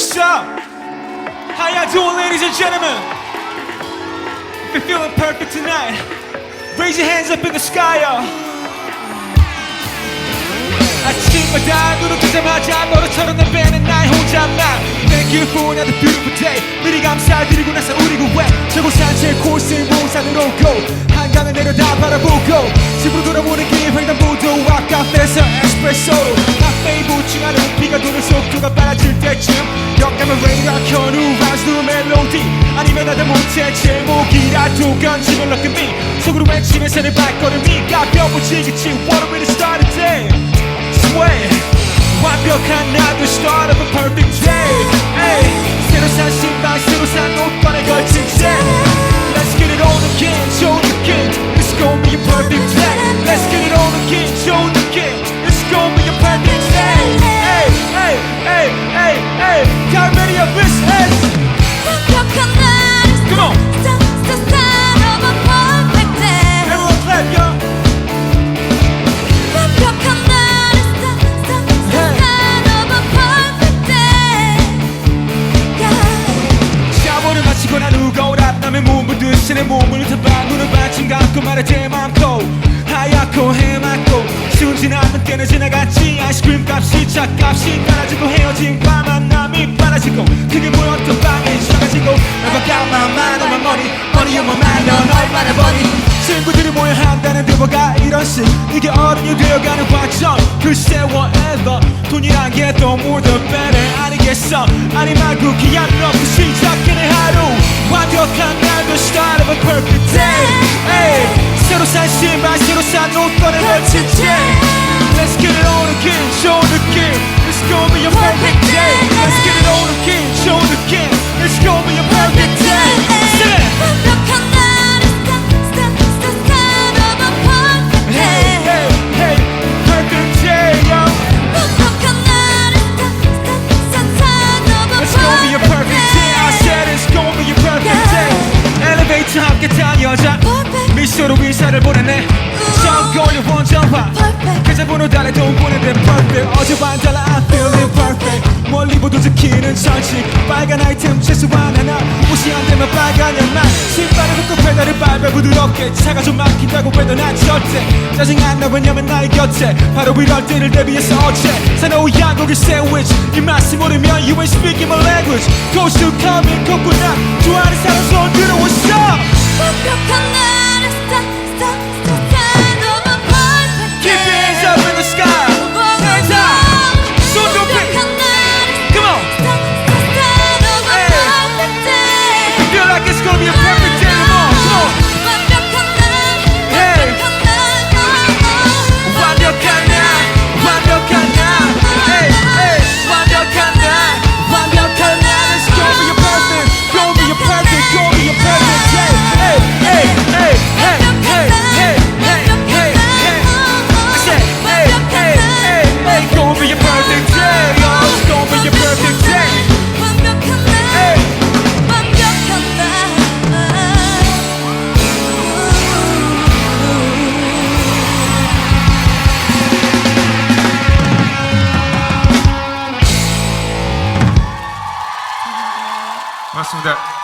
what's up? How y'all doing, ladies and gentlemen? If you're feeling perfect tonight, raise your hands up in the sky, y'all. 아침마다 눈을 뜨자마자 너를처럼 내 배는 나의 혼자만 Thank you for another beautiful day 미리 감사드리고 나서 우리가 왜 저곳 산책 코스를 몽산으로 go 한강을 내려다 바라보고 집으로 돌아오는 에스프레소로 카페에 보충하는 비가 도는 속도가 빨라질 때쯤 영감의 레이더 켠후 한숨 멜로디 아니면 나도 못해 제목이라도 간직을 넣은 미 속으로 외치면서 내 발걸음이 가벼워지겠지 What a way to start a day Sway 완벽한 나도 start of a perfect day Ay, 새로 산 신발 새로 산옷 꺼내 걸친 채 Let's get it on again 좋은 느낌 It's gonna be a perfect day Let's get it on again 좋은 느낌 당신의 몸을 다방으로 받침 갖고 말해 제 맘도 하얗고 해맑고 쉬운 지나면 때는 지나갔지 아이스크림 값이 차값이 깔아지고 헤어진 밤 만남이 빨아지고 그게 뭐였던 방이 작아지고 널 바꿔 마마 너만 머리 머리 유머만 넌 얼마나 버리 한다는 대화가 이런 식 이게 어른이 되어가는 과정 글쎄 whatever 돈이란 게또 the better 아니겠어 아니 말고 그냥 넣고 시작하는 하루 완벽한 날 the start of a perfect day hey, 새로 산 신발 새로 산옷 꺼내 걸친 채 Let's get it on again 좋은 느낌 It's gonna be a perfect day Let's get it 미소로 인사를 보내네. 정거리. Perfect. 계좌번호 달에 돈 보내네. Perfect. 어제와는 달라. I'm feeling perfect. 멀리 보도 지키는 천식. 빨간 아이템 최소한 하나. 옷이 안 되면 빨간 양말. 신발을 벗고 페달을 밟아 부드럽게. 차가 좀 막힌다고 해도 난 절대 짜증 안 나. 왜냐면 나의 곁에 바로 이럴 때를 대비해서 어째 사나운 양고기 샌드위치 이 맛이 모르면 you ain't speaking my language Goes to coming 코코넛 좋아하는 사람 손 들어 what's up 완벽한 날 맞습니다.